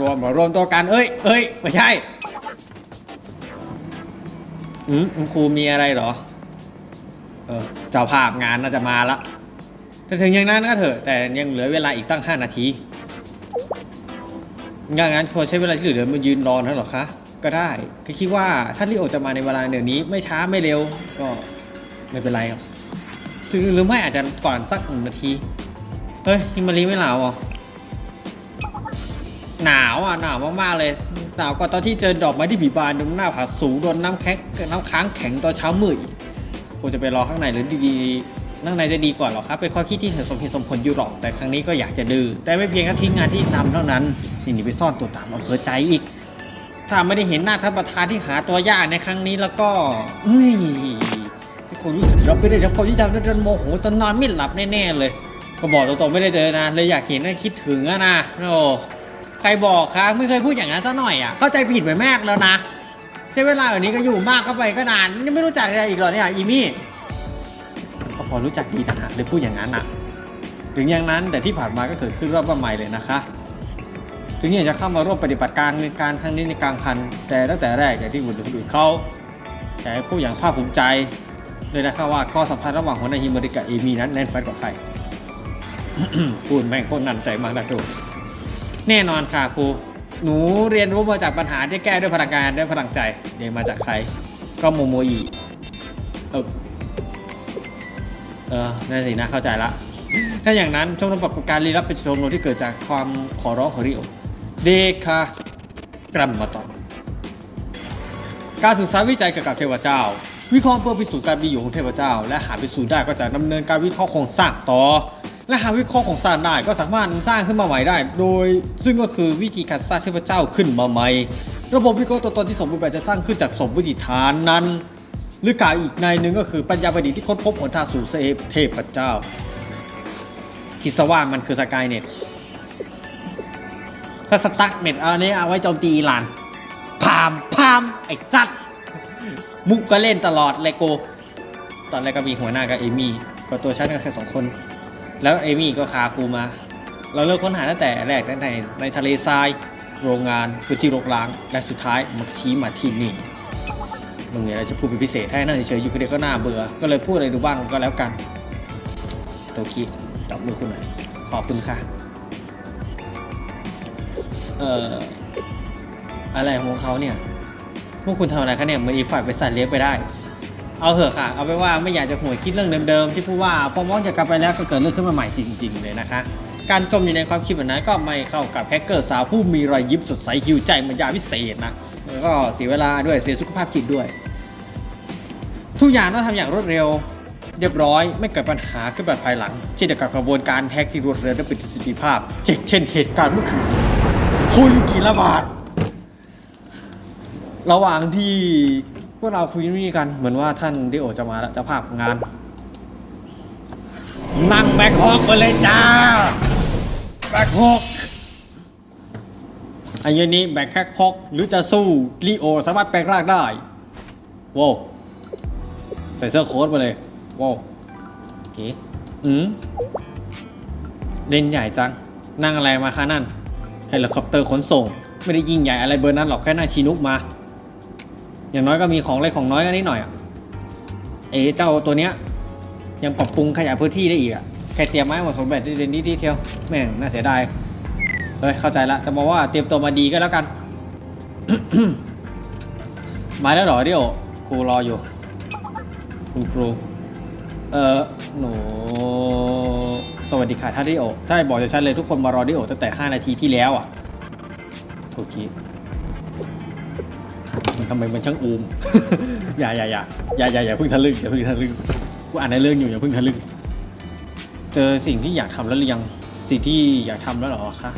รวมรวมตัวกัน เอ้ยเอ้ยไม่ใช่ อืมครูมีอะไรเหรอ เออเจ้าภาพงานน่าจะมาละแต่ถึงอย่างนั้นก็เถอะ แต่ยังเหลือเวลาอีกตั้ง 5 นาทีงานงั้นควรใช้เวลาที่เหลือมายืนรอนะเหรอคะ ก็ได้ก็คิดว่าถ้าลิโอจะมาในเวลาเดี๋ยวนี้ไม่ช้าไม่เร็วก็ไม่เป็นไรครับหรือไม่อาจจะก่อนสักหนึ่งนาที เฮ้ยฮิมารีไม่หนาวเหรอ หนาวอะหนาวมากๆเลยหนาวกว่าตอนที่เจอดอกไม้ที่บีบานตรงหน้าผาสูงโดนน้ำแข็งน้ำค้างแข็งตอนเช้ามืดควรจะไปรอข้างในหรือดีๆข้างในจะดีกว่าหรอครับ เป็นข้อคิดที่สมเหตุสมผลอยู่หรอกแต่ครั้งนี้ก็อยากจะดื้อแต่ไม่เพียงแค่ทิ้งงานที่ทำเท่านั้นยังหนีไปซ่อนตัวตามอำเภอใจอีก ถ้าไม่ได้เห็นหน้าท่านประธานที่หาตัวยากในครั้งนี้แล้วก็เฮ้ยจะคงรู้สึกรับไม่ได้รับความยุติธรรมจนโมโหจนนอนไม่หลับแน่ๆเลย ก็บอกตรงๆไม่ได้เจอนานเลยอยากเห็นนะคิดถึงอะนะโอ้ ใครบอกครับไม่เคยพูดอย่างนั้นซะหน่อยอะเข้าใจผิดไปมากแล้วนะใช้เวลาแบบนี้ก็อยู่มากเข้าไปก็นานนี่ไม่รู้จักอะไรอีกเหรอเนี่ยอีมี่ก็พอรู้จักดีต่างหากเลยพูดอย่างนั้นอะถึงอย่างนั้นแต่ที่ผ่านมาก็เกิดขึ้นรอบว่าใหม่เลยนะคะ ถึงอยากจะเข้ามาร่วมปฏิบัติการในการครั้งนี้ในกลางคัน แต่ตั้งแต่แรกอย่างที่บุตรคนอื่นเขาแต่พูดอย่างภาคภูมิใจเลยนะครับว่าข้อสัมพันธ์ระหว่างหัวหน้าฮิมเมริกับเอมีนั้นแน่นแฟ้นกว่าใครพูดแม่งโคตรนันใจมากนะดู แน่นอนค่ะครู หนูเรียนรู้มาจากปัญหาที่แก้ด้วยพลังงานด้วยพลังใจเรียนมาจากใคร ก็โมโมอีเออเออนั่นสินะเข้าใจละ ถ้าอย่างนั้นชมรมปรับการรีรับเป็นชมรมที่เกิดจากความขอร้องของริโอเดคากรัมมาตอนการศึกษาวิจัยเกี่ยวกับเทพเจ้า วิเคราะห์เพื่อพิสูจน์การมีอยู่ของเทพเจ้า และหาพิสูจน์ได้ก็จะดำเนินการวิเคราะห์โครงสร้างต่อ และหาวิเคราะห์โครงสร้างได้ก็สามารถสร้างขึ้นมาใหม่ได้ โดยซึ่งก็คือวิธีการสร้างเทพเจ้าขึ้นมาใหม่ ระบบวิเคราะห์ตัวตนที่สมบูรณ์แบบจะสร้างขึ้นจากสมมติฐานนั้น หรือกล่าวอีกในหนึ่งก็คือปัญญาประดิษฐ์ที่ค้นพบหนทางสู่เทพเจ้า คิดซะว่ามันคือสกายเน็ตถ้าสตั๊กเน็ตเอาอันนี้เอาไว้โจมตีอิหร่านพามพามไอ้จัดมุกก็เล่นตลอดเลยโก ตอนแรกก็มีหัวหน้ากับเอมี่ก็ตัวฉันก็แค่สองคน แล้วเอมี่ก็คาครูมา เราเริ่มค้นหาตั้งแต่แรกตั้งแต่ในทะเลทราย โรงงานพื้นที่รกร้าง และสุดท้ายมักชี้มาที่นี่มึงมีอะไรจะพูดเป็นพิเศษถ้าให้นั่งเฉยๆอยู่คนเดียวก็น่าเบื่อ ก็เลยพูดอะไรดูบ้างก็แล้วกัน โตคิจับมือคุณหน่อยขอบคุณค่ะ เอ่อ อะไรของเขาเนี่ย พวกคุณทำอะไรคะเนี่ยเหมือนอีกฝ่ายไปสัตว์เลี้ยงไปได้ เอาเหอะค่ะ เอาไปว่าไม่อยากจะหวยคิดเรื่องเดิมๆ ที่พูดว่าพอมองจะกลับไปแล้วก็เกิดเรื่องขึ้นมาใหม่จริง ๆ เลยนะคะ การจมอยู่ในความคิดแบบนั้นก็ไม่เข้ากับแฮกเกอร์สาวผู้มีรอยยิ้มสดใสหิวใจมันยาวิเศษนะแล้วก็เสียเวลาด้วยเสียสุขภาพจิตด้วย ทุกอย่างต้องทำอย่างรวดเร็ว เรียบร้อยไม่เกิดปัญหาขึ้นแบบภายหลัง เช่นเดียวกับกระบวนการแฮกที่รวดเร็วและประสิทธิภาพเช่นเช่นเหตุการณ์เมื่อคืนโคยุกิระบาดระหว่างที่ พวกเราคุยนี่กันเหมือนว่าท่านดิโอจะมาแล้วเจะภาพงาน นั่งแบ็คฮอกไปเลยจ้าแบ็คฮอกอันนี้แบ็คแคฮอกหรือจะสู้ลีโอสามารถแปลงร่างได้ว้าวใส่เสื้อโค้ทมาเลยว้าวเอ๊ะอืมเล่นใหญ่จัง นั่งอะไรมาคะนั่นเฮลิคอปเตอร์ขนส่ง ไม่ได้ยิ่งใหญ่อะไรเบอร์นั้นหรอกแค่นั่งชินุกมา อย่างน้อยก็มีของเล็กของน้อยกันนิดหน่อยอะเอ๋เจ้าตัวเนี้ยยังปรับปรุงขยายพื้นที่ได้อีกอะแค่เตรียมไม้หมดสมบัติเรนนี่ดีเทลแม่งน่าเสียดายเฮ้ยเข้าใจละจะบอกว่าเตรียมตัวมาดีก็แล้วกัน มาแล้วหรอเดี๋ยวครูรออยู่คุณครูเออหนูสวัสดีค่ะท่านดิโอถ้าให้บอกจะชัดเลยทุกคนมารอดิโอตั้งแต่ 5 นาทีที่แล้วอะถูกคิดมัน ทำไมมันช่างอูม อย่าอย่าอย่าอย่าอย่าอย่าเพิ่งทะลึ่งอย่าเพิ่งทะลึ่งกูอ่านในเรื่องอยู่อย่าเพิ่งทะลึ่งเจอสิ่งที่อยากทำแล้วหรือยังสิ่งที่อยากทำแล้วหรอคะ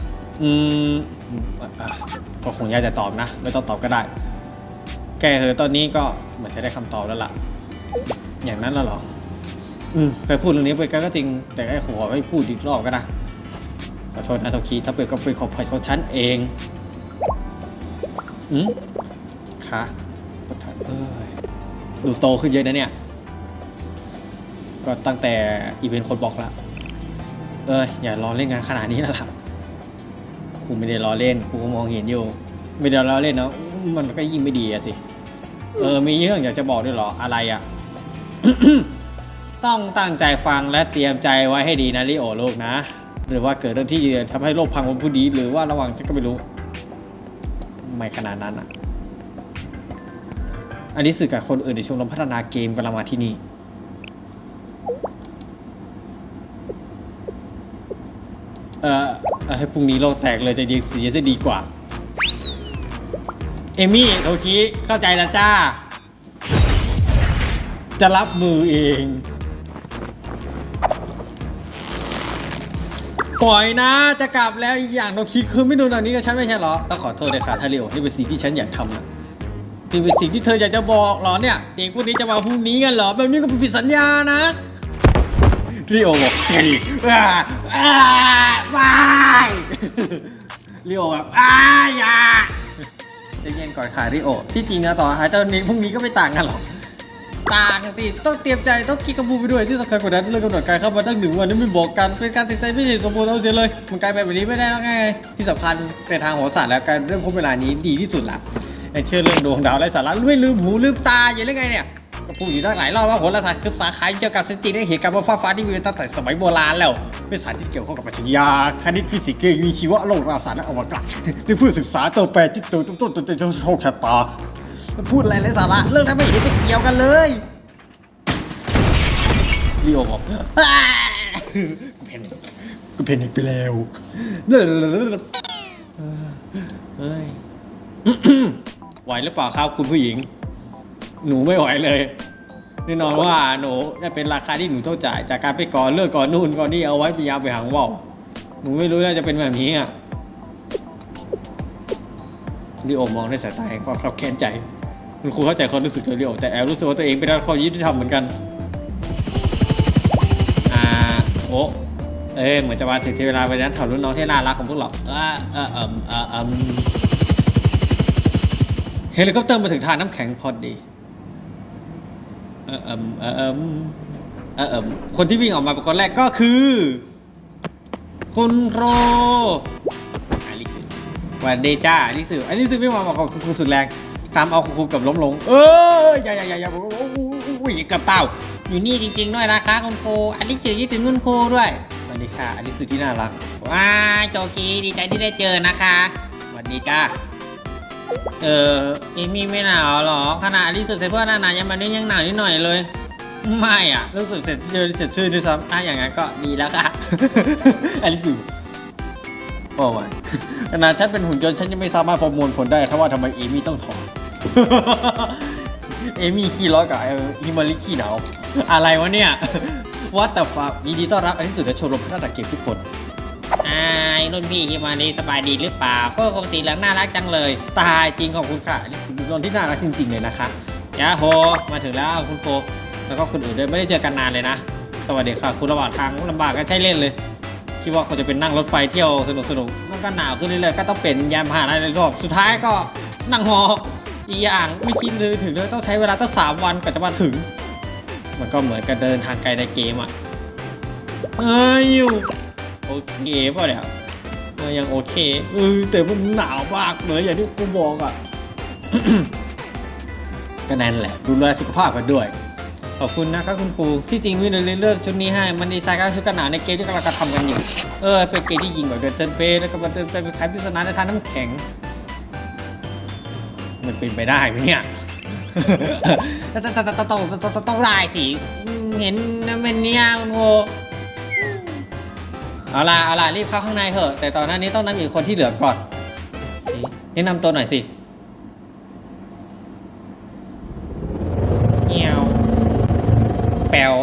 อืมก็คงยากจะตอบนะ ไม่ต้องตอบก็ได้ แกเหอตอนนี้ก็เหมือนจะได้คำตอบแล้วล่ะ อย่างนั้นแล้วหรอ อืมเคยพูดเรื่องนี้ไปก็จริง แต่ไอ้ขอให้พูดอีกรอบก็ได้ขอโทษนะโทคีถ้าเป็นก็เป็นของของฉันเอง อืม คะประธานเอ้ยดูโตขึ้นเยอะนะเนี่ย ก็ตั้งแต่อีเวนต์คนบอกละเอ้ยอย่ารอเล่นงานขนาดนี้นะล่ะครูไม่ได้ล้อเล่นครูก็มองเห็นอยู่ ไม่ได้ล้อเล่นเนาะมันก็ยิ่งไม่ดีอะสิ เออมีเรื่องอยากจะบอกด้วยเหรออะไรอะ ต้องตั้งใจฟังและเตรียมใจไว้ให้ดีนะลิโอลูกนะ หรือว่าเกิดเรื่องที่จะทำให้โลกพังบนผู้ดี หรือว่าระวังฉันก็ไม่รู้ ไม่ขนาดนั้นอะ อันนี้สื่อกับคนอื่นในชมรมพัฒนาเกมกำลังมาที่นี่ เอ่อเอ่อให้พรุ่งนี้โลกแตกเลยจะยิงเสียจะดีกว่า เอมี่โทคิเข้าใจแล้วจ้า จะรับมือเองปล่อยนะจะกลับแล้วอีกอย่างโนคิคือไม่โดนอันนี้กับฉันไม่ใช่เหรอต้องขอโทษเลยค่ะทาริโอนี่เป็นสิ่งที่ฉันอยากทำนะ นี่เป็นสิ่งที่เธออยากจะบอกเหรอเนี่ยเด็กพวกนี้จะมาพรุ่งนี้กันเหรอแบบนี้ก็ผิดสัญญานะริโอบอกแค่นี้อ่าอ่าบายริโอแบบอ้าอย่าใจะเย็นก่อนค่ะริโอ ที่จริงนะต่อหายตอนนี้พรุ่งนี้ก็ไม่ต่างกันหรอก ต่างสิ ต้องเตรียมใจ ต้องคิดกระบูไปด้วยที่สำคัญกว่านั้นเรื่องกำหนดการเข้ามาตั้งหนึ่งวันนี่ไม่บอกกัน เป็นการตัดสินใจไม่ใช่สมบูรณ์เอาเสียเลย มันกลายเป็นแบบนี้ไม่ได้แล้วไง ที่สำคัญในทางโหราศาสตร์แล้วการเรื่องพบเวลานี้ดีที่สุดละ อย่างเช่นเรื่องดวงดาวไร้สาระไม่ลืมหูลืมตาอย่างไรไงเนี่ยก็พูดอยู่ตั้งหลายรอบว่าโหราศาสตร์คือสาขาเกี่ยวกับสถิติและเหตุการณ์บนฟ้าฟ้าที่มีตั้งแต่สมัยโบราณแล้ว เป็นศาสตร์ที่เกี่ยวข้องกับปรัชญาคณิตฟิสิกส์เคมีชีวะโลกราศาสตร์และอวกาศที่เพื่อศึกษาตัวแปรที่ตัวต้นต้นต้นต้นโชคชะตาพูดอะไรไร้สาระเรื่องนั้นไม่เห็นจะเกี่ยวกันเลยลีโอบอกกูเพนกูเพนอีกไปแล้วเฮ้ย ไหวหรือเปล่าครับคุณผู้หญิง หนูไม่ไหวเลยแน่นอนว่าหนูจะเป็นราคาที่หนูต้องจ่าย จากการไปก่อนเลิกก่อนนู่นก่อนนี่เอาไว้พยายามไปหางว่าวหนูไม่รู้ว่าจะเป็นแบบนี้อะลีโอมองด้วยสายตาแห่งความขับแค้นใจคุณครูเข้าใจความรู้สึกของลีโอแต่แอบรู้สึกว่าตัวเองเป็นรัฐความยุติธรรมเหมือนกันอ่าโอ้เอ้ยเหมือนจะมาถึงเวลาไปนั้นถอดรุ่นน้องที่น่ารักของพวกเราอ่าเออเอมเออ เฮลิคอปเตอร์มาถึงทางน้ำแข็งพอดีเออเอมเออเอมเออเอมคนที่วิ่งออกมาเป็นคนแรกก็คือ คุณโรอาลิสึวันเดจ้าอาลิสึอาลิสึวิ่งมาบอกกับคุณครูสุดแรงตามเอาคุณครูกับล้มลง เอออย่าอย่าอย่าอย่าโอ้ยกับเต่าอยู่นี่จริงๆด้วยนะคะคุณครูอันนี้สื่อคิดถึงคุณครูด้วยสวัสดีค่ะอันนี้สื่อที่น่ารักว้าโจกีดีใจที่ได้เจอนะคะสวัสดีจ้า เออเอมี่ไม่หนาวหรอ ขนาดอันนี้สื่อเสร็จเพื่อนหนาๆยังมาด้ยังหนาวนิดหน่อยเลย ไม่อะ รู้สึกเสร็จเจอเสร็จชื่อด้วยซ้ำอะอย่างนั้นก็ดีแล้วค่ะอันนี้สื่อโอ้ยขนาดฉันเป็นหุ่นยนต์ฉันยังไม่สามารถประมวลผลได้ถ้าว่าทำไมเอมี่ต้องถอดเอมี่ขี้ร้อนกับฮิมาริขี้หนาวอะไรวะเนี่ยวัตแต่ฟักยินดีต้อนรับอันที่สุดจะชมรมพัฒนาเกมทุกคน รุ่นพี่ฮิมาริสบายดีหรือเปล่าโค้คมสีเหลืองน่ารักจังเลย ตายจริงของคุณค่ะอันนี้เป็นคนที่น่ารักจริง ๆ เลยนะคะยาโฮมาถึงแล้วคุณโฟแล้วก็คนอื่นด้วยไม่ได้เจอกันนานเลยนะ สวัสดีค่ะ คุณระหว่างทางลำบากกันใช่เล่นเลยคิดว่าเขาจะเป็นนั่งรถไฟเที่ยวสนุกสนุกมันก็หนาวขึ้นเรื่อยๆก็ต้องเป็นยานพาหนะในรอบสุดท้ายก็นั่งหออีกอย่างไม่คิดเลยถึงเลยต้องใช้เวลาตั้งสามวันกว่าจะมาถึง มันก็เหมือนกับเดินทางไกลในเกมอะเอ้ยอยู่ โอเคป่ะเนี่ยเออยังโอเคเออแต่มันหนาวมากเลยอย่างที่กูบอกอะก็นั่นแหละ ดูแลสุขภาพกันด้วย ขอบคุณนะครับคุณครู ที่จริงวินเลยเลือกชุดนี้ให้ มันดีไซน์ก็ชุดกันหนาวในเกมที่กำลังกระทำกันอยู่ เออ เป็นเกมที่ยิงแบบเดินเทิร์นเฟสแล้วก็มาเดินเป็นคล้ายพิศนาในทางน้ำแข็ง มันเป็นไปได้ไหมเนี่ยต้องต้องต้องต้องต้องต้องต้องได้สิ เห็นนะมันเนี่ยคุณโม เอาล่ะเอาล่ะรีบเข้าข้างในเถอะ แต่ตอนนั้นนี้ต้องนำอีกคนที่เหลือก่อนแนะนำตัวหน่อยสิเงียวแป๋ว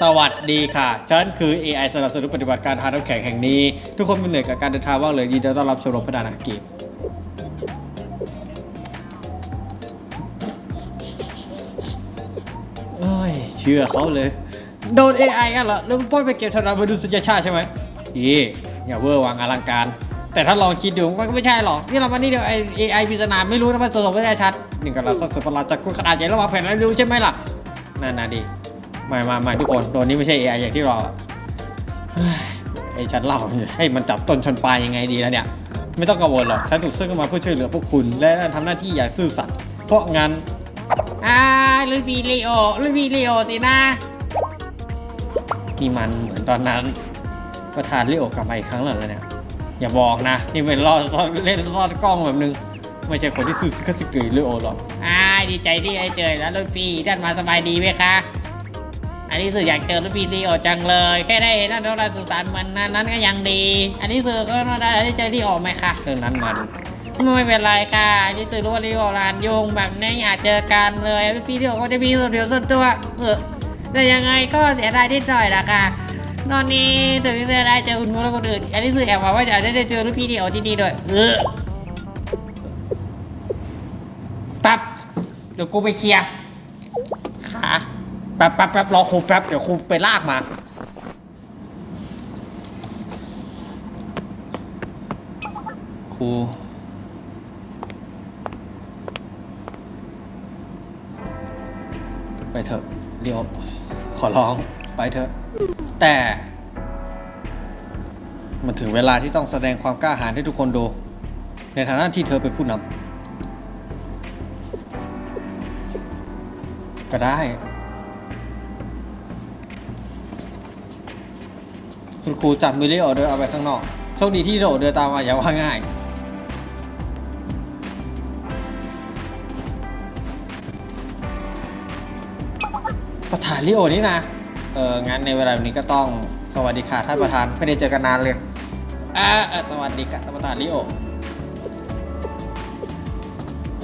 สวัสดีค่ะ ฉันคือ AI สนับสนุนปฏิบัติการทางน้ำแข็งแห่งนี้ ทุกคนเป็นเหนื่อยกับการเดินทางว่างเลยยินดีต้อนรับชมรมพัฒนาเกมเอ้ย เชื่อเขาเลย โดน AI อะเหรอแล้วป้อยไปเก็บธนาบดุษยชาติใช่ไหม อีอย่าเวอร์วางอลังการ แต่ถ้าลองคิดดูมันก็ไม่ใช่หรอกนี่เรามานี่เดียวไอ AI พิศนาไม่รู้นะมันสรุปไม่ได้ชัดหนึ่งกับเราสัตว์ประหลาดจากกุณขนาดใหญ่แล้ววางแผนอะไรรู้ใช่ไหมล่ะนั่นนะดิมามามาทุกคนตัวนี้ไม่ใช่ AI อย่างที่รอเฮ้ยไอฉันเล่าให้มันจับต้นชนปลายยังไงดีแล้วเนี่ย ไม่ต้องกังวลหรอกฉันถูกซื้อขึ้นมาเพื่อช่วยเหลือพวกคุณ และทำหน้าที่อย่างซื่อสัตย์เพราะงั้นอ่าลุยบีเลโอลุยบีเลโอสินะนี่มันเหมือนตอนนั้น ประธานเรียกกลับมาอีกครั้งแล้วเหรอเนี่ย อย่าบอกนะ นี่เป็นล่อซ่อนเล่นซ่อนกล้องแบบนึง ไม่ใช่คนที่ซื้อคาสิเกะเรียกหรอกอ่าดีใจที่ได้เจอแล้วลุยบีท่านมาสบายดีไหมคะ อันนี้สื่ออยากเจอลุยบีลีโอจังเลย แค่ได้เห็นท่านเราสื่อสารเหมือนนั้นนั้นก็ยังดี อันนี้สื่อก็ได้ได้เจอลีโอไหมคะเรื่องนั้นมันไม่เป็นไรค่ะที่ตื่นรู้ว่าลีโอรานยงแบบนี้อาจเจอกันเลย พี่ลีโอก็จะมีส่วนเดียวส่วนตัวเออแต่ยังไงก็เสียดายนิดหน่อยละค่ะ ตอนนี้ถึงจะได้เจอคุณมูและคนอื่นอันนี้สื่อแอบหวังว่าจะได้เจอรุ่นพี่ลีโอที่นี่ด้วยเออปั๊บเดี๋ยวกูไปเคลียร์ขาแป๊บแป๊บแป๊บรอครูแป๊บเดี๋ยวครูไปลากมาครูไปเถอะเดี๋ยวขอร้องไปเถอะ แต่มันถึงเวลาที่ต้องแสดงความกล้าหาญให้ทุกคนดู ในฐานะที่เธอเป็นผู้นำก็ได้ คุณครูจับมิลลี่ออเดอร์เอาไปข้างนอกโชคดีที่โดดเดินตามมาอย่าว่าง่ายประธานลิโอนี่นะ เอองั้นในเวลาแบบนี้ก็ต้องสวัสดีค่ะท่านประธานไม่ได้เจอกันนานเลยอ่าเอ่อสวัสดีค่ะท่านประธานลิโอ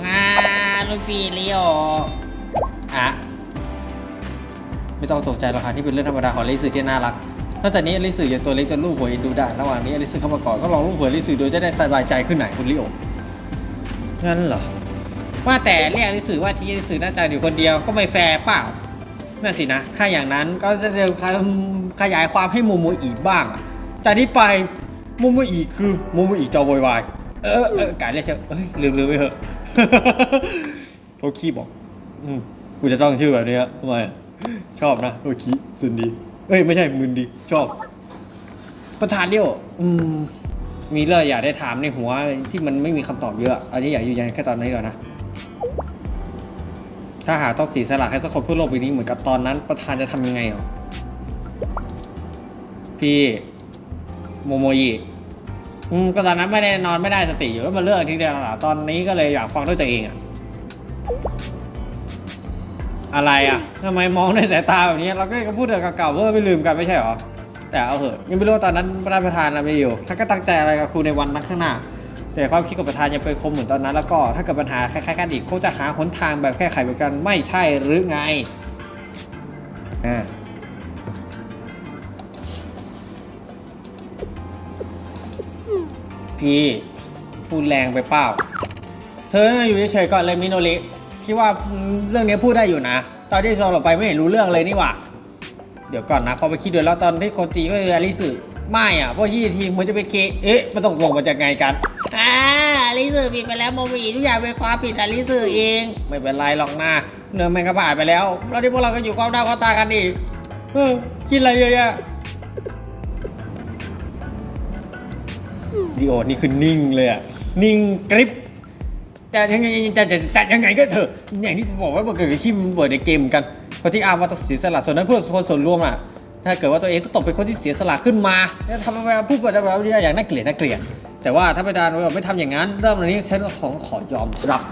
อ่ารุ่นพี่ลีโออะไม่ต้องตกใจหรอกค่ะที่เป็นเรื่องธรรมดาของลิสือที่น่ารักนอกจากนี้ลิสือยังตัวเล็กจนลูกหัวเอ็นดูได้ระหว่างนี้ลิสือเข้ามาก่อนก็ลองลูกหัวลิสือโดยจะได้สบายใจขึ้นหน่อยคุณลิโองั้นเหรอว่าแต่เรียกลิสือว่าที่ลิสือน่าจะอยู่คนเดียวก็ไม่แฟร์เปล่า นั่นสินะ ถ้าอย่างนั้นก็จะเดินขยายความให้โมโมอีบ้างอะจากนี้ไปโมโมอีคือโมโมอีจอโวยวายเออเออกายเรียกเชียวเอ้ยลืมลืมไปเถอะโทคีบอก อืมกูจะต้องชื่อแบบนี้ทำไมชอบนะโทคีสุดดี เอ้ยไม่ใช่มึนดี ชอบ ประธานเดียวอืมมีเรื่องอยากได้ถามในหัวที่มันไม่มีคำตอบเยอะ อันนี้อยากยืนยันแค่ตอนนี้ก่อนนะ ถ้าหาต้องสีสละให้สักคนเพื่อโลกใบนี้เหมือนกับตอนนั้นประธานจะทำยังไงเหรอ พี่โมโมยิอืมก็ตอนนั้นไม่ได้นอนไม่ได้สติอยู่แล้วมาเลือกทีเดียวหรอตอนนี้ก็เลยอยากฟังด้วยตัวเองอะอะไรอะทำไมมองในสายตาแบบนี้ เราก็พูดเรื่องเก่าๆเพื่อไม่ลืมกันไม่ใช่เหรอ แต่เอาเหอะยังไม่รู้ว่าตอนนั้นประธานประธานอะไรอยู่ท่าก็ตั้งใจอะไรกับครูในวันนั้นข้างหน้า แต่ความคิดของประธานยังเป็นคมเหมือนตอนนั้น แล้วก็ถ้าเกิดปัญหาคล้ายๆกันอีกคงจะหาหนทางแบบแก้ไขเหมือนกันไม่ใช่หรือไงอ่าพี่พูดแรงไปเปล่า เธออยู่เฉยๆก่อนเลยมิโนริคิดว่าเรื่องนี้พูดได้อยู่นะ ตอนที่เราออกไปไม่เห็นรู้เรื่องเลยนี่หว่า เดี๋ยวก่อนนะ พอไปคิดดูแล้วตอนที่โคนตีก็คืออาริสึ ไม่อะเพราะยี่ทีมันจะเป็นเคเอ๊ะมันต้องลงมาจากไงกันอ่าอลิสือผิดไปแล้วโมมีทุกอย่างเป็นความผิดอลิสือเอง ไม่เป็นไรหรอกนะเรื่องมันก็ผ่านไปแล้วแล้วที่พวกเราก็อยู่ความหน้าความตากันอีกเออคิดอะไรเยอะแยะดีโอนี่คือนิ่งเลยอะนิ่งกริบจะยังไงจะจะจะยังไงก็เถอะอย่างที่บอกว่ามันเกิดที่มันเปิดในเกมเหมือนกันคนที่อ้างว่าต้องเสียสละส่วนนั้นเพื่อคนส่วนรวมอะ ถ้าเกิดว่าตัวเองต้องตกเป็นคนที่เสียสละขึ้นมาแล้วทำอะไรพูดแบบแบบนี้อย่างน่าเกลียดน่าเกลียด แต่ว่าถ้าไม่ดานไม่ทำอย่างนั้นเริ่มวันนี้ฉันของขอยอมรับ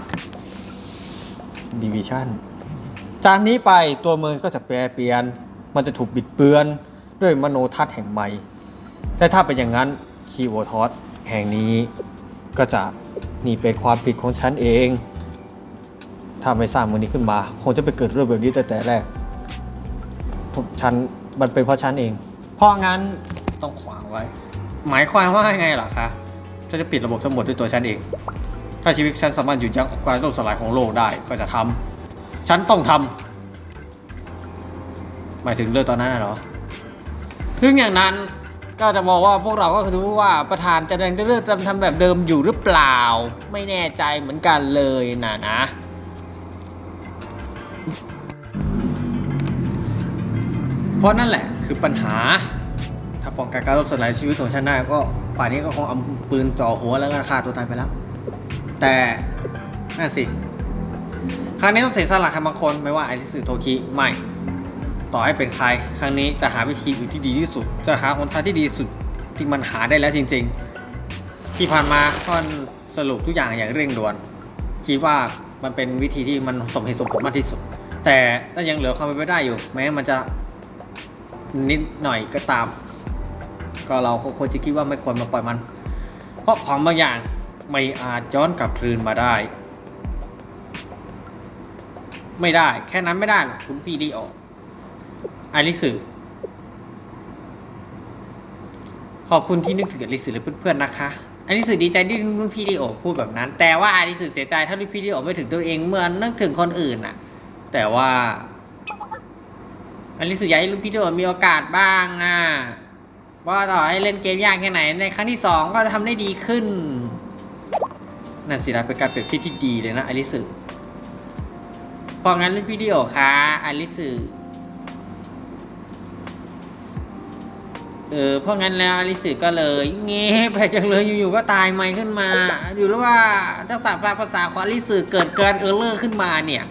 ดิวิชั่นจากนี้ไปตัวเมืองก็จะแปรเปลี่ยน มันจะถูกบิดเบือนด้วยมโนทัศน์แห่งใหม่แต่ถ้าเป็นอย่างนั้นคีโวทอสแห่งนี้ก็จะนี่เป็นความผิดของฉันเอง ถ้าไม่สร้างเมืองนี้ขึ้นมา คงจะไปเกิดเรื่องแบบนี้แต่แต่แรกผมฉัน มันเป็นเพราะฉันเอง เพราะงั้นต้องขวางไว้ หมายความว่าไงล่ะคะฉันจะปิดระบบทั้งหมดด้วยตัวฉันเอง ถ้าชีวิตฉันสามารถหยุดยั้งการล่มสลายของโลกได้ก็จะทำฉันต้องทำหมายถึงเรื่องตอนนั้นน่ะเหรอถึงอย่างนั้นก็จะบอกว่าพวกเราก็คือรู้ว่าประธานจะยังจะเลือกจะทำแบบเดิมอยู่หรือเปล่า ไม่แน่ใจเหมือนกันเลยนะนะ ราะนั่นแหละคือปัญหา ถ้าป้องกันการล่มสลายชีวิตของฉันได้ก็ป่านนี้ก็คงเอาปืนจ่อหัวแล้วก็ฆ่าตัวตายไปแล้ว แต่นั่นสิครั้งนี้ต้องเสียสละใครบางคนไม่ว่าไอริสึโทคิไม่ ต่อให้เป็นใคร ครั้งนี้จะหาวิธีอื่นที่ดีที่สุด จะหาหนทางที่ดีสุดที่มันหาได้แล้วจริง ๆ ที่ผ่านมาก็สรุปทุกอย่างอย่างเร่งด่วน คิดว่ามันเป็นวิธีที่มันสมเหตุสมผลมากที่สุด แต่ก็ยังเหลือความเป็นไปได้อยู่ แม้มันจะ นิดหน่อยก็ตาม ก็เราก็ควรจะคิดว่าไม่ควรมาปล่อยมัน เพราะของบางอย่างไม่อาจย้อนกลับคืนมาได้ ไม่ได้ แค่นั้นไม่ได้หรอกคุณพี่ดีออกไอริสึขอบคุณที่นึกถึงอลิสึและเพื่อนๆนะคะไอริสึดีใจที่รุ่นพี่ดีโอพูดแบบนั้น แต่ว่าไอริสึเสียใจถ้ารุ่นพี่ดีโอไม่ถึงตัวเองเมื่อนึกถึงคนอื่นน่ะแต่ว่า อริสึอยากให้รุ่นพี่ดีโอมีโอกาสบ้างอะว่าต่อให้เล่นเกมยากแค่ไหน ในครั้งที่สองก็ทำได้ดีขึ้นนั่นสินะเป็นการเปรียบเทียบที่ดีเลยนะอริสึเพราะงั้นรุ่นพี่ดีโอคะอลิสึเออเพราะงั้นแล้วอลิสึก็เลยเงี้ยไปจังเลยอยู่ๆก็ตายใหม่ขึ้นมา อยู่แล้วว่าทักษะภาษาของอลิสึเกิดเกินเออร์เลอร์ขึ้นมาเนี่ย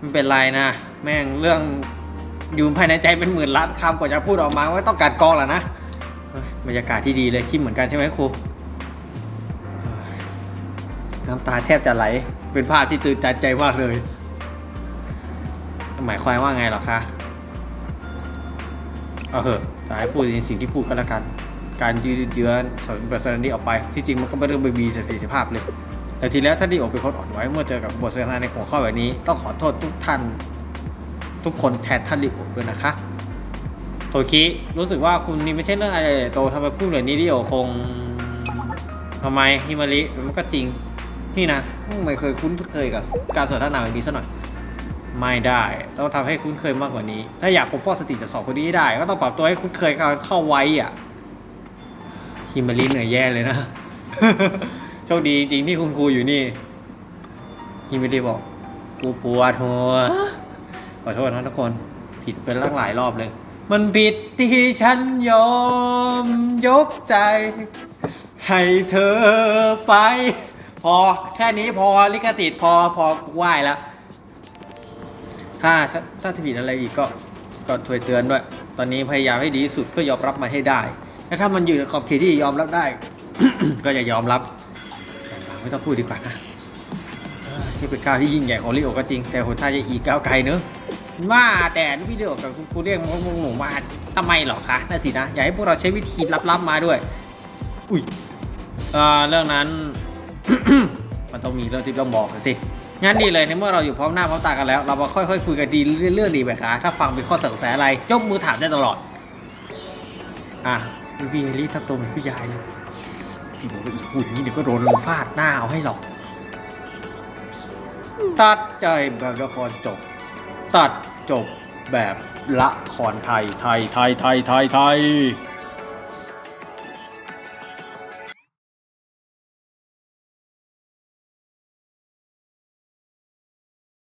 มันเป็นไรนะ แม่งเรื่อง อยู่ภายในใจเป็นหมื่นล้านคำกว่าจะพูดออกมาว่าต้องการกองแหละนะบรรยากาศที่ดีเลยคิดเหมือนกันใช่ไหมครูน้ำตาแทบจะไหล เป็นภาพที่ตื่นใจใจมากเลย หมายความว่าไงหรอคะเอาเหอะจะให้พูดในสิ่งที่พูดก็แล้วกัน การยืดเยื้อสอนบทสนทนานี้ออกไป ที่จริงมันก็เป็นเรื่องไม่มีเสถียรภาพเลย แต่ทีแล้วท่านดีโอเป็นคนอ่อนไหวเมื่อเจอกับบทสนทนาในหัวข้อแบบนี้ ต้องขอโทษทุกท่าน ทุกคนแทนท่านดีโอด้วยนะคะโทคิรู้สึกว่าคุณนี่ไม่ใช่เรื่องอะไรใหญ่โตทำไมพูดแบบนี้ดีโอคงทำไมฮิมาริมันก็จริง นี่นะไม่เคยคุ้นเคยกับการสนทนาแบบนี้ซะหน่อยไม่ได้ต้องทำให้คุ้นเคยมากกว่านี้ ถ้าอยากปกป้องสติจากสองคนนี้ได้ ก็ต้องปรับตัวให้คุ้นเคยเข้าเข้าไว้อะฮิมาริเหนื่อยแย่เลยนะโชคดีจริงที่คุณครูอยู่นี่ฮิมาริบอกกูปวดหัว ขอโทษนะทุกคนผิดเป็นหลายรอบเลย มันผิดที่ฉันยอมยกใจ ให้เธอไป พอแค่นี้พอลิขสิทธิ์พอพอกูไหว้แล้วถ้าถ้าผิดอะไรอีกก็ก็ช่วยเตือนด้วย ตอนนี้พยายามให้ดีที่สุดเพื่อยอมรับมันให้ได้และถ้ามันอยู่ในขอบเขตที่ยอมรับได้ ก็อย่ายอมรับแต่ไม่ต้องพูดดีกว่านะนี่เป็นก้าวที่ยิ่งใหญ่ของลิโอก็จริง แต่หนทางจะอีกก้าวไกลเนอะ ว่าแต่วิดีโอกับคุณครูเรียกมงหนูมาทำไมหรอคะนั่นสินะอยากให้พวกเราใช้วิธีลับๆมาด้วย อุ้ยเอ่อเรื่องนั้น มันต้องมีเรื่องที่ต้องบอกสิงั้นดีเลยในเมื่อเราอยู่พร้อมหน้าพร้อมตากันแล้ว เรามาค่อยๆคุยกันดีเรื่องดีไปคะถ้าฟังเป็นข้อสงสัยอะไรยกมือถามได้ตลอด อะพี่พี่รีบทับตัวเหมือนผู้ใหญ่เลยพี่บอกว่าอีกพูดอย่างนี้เดี๋ยวก็โดนลงฟาดหน้าเอาให้หรอก ตัดใจแบบละครจบ ตัดจบแบบละครไทยไทยไทยไทยไทยไทย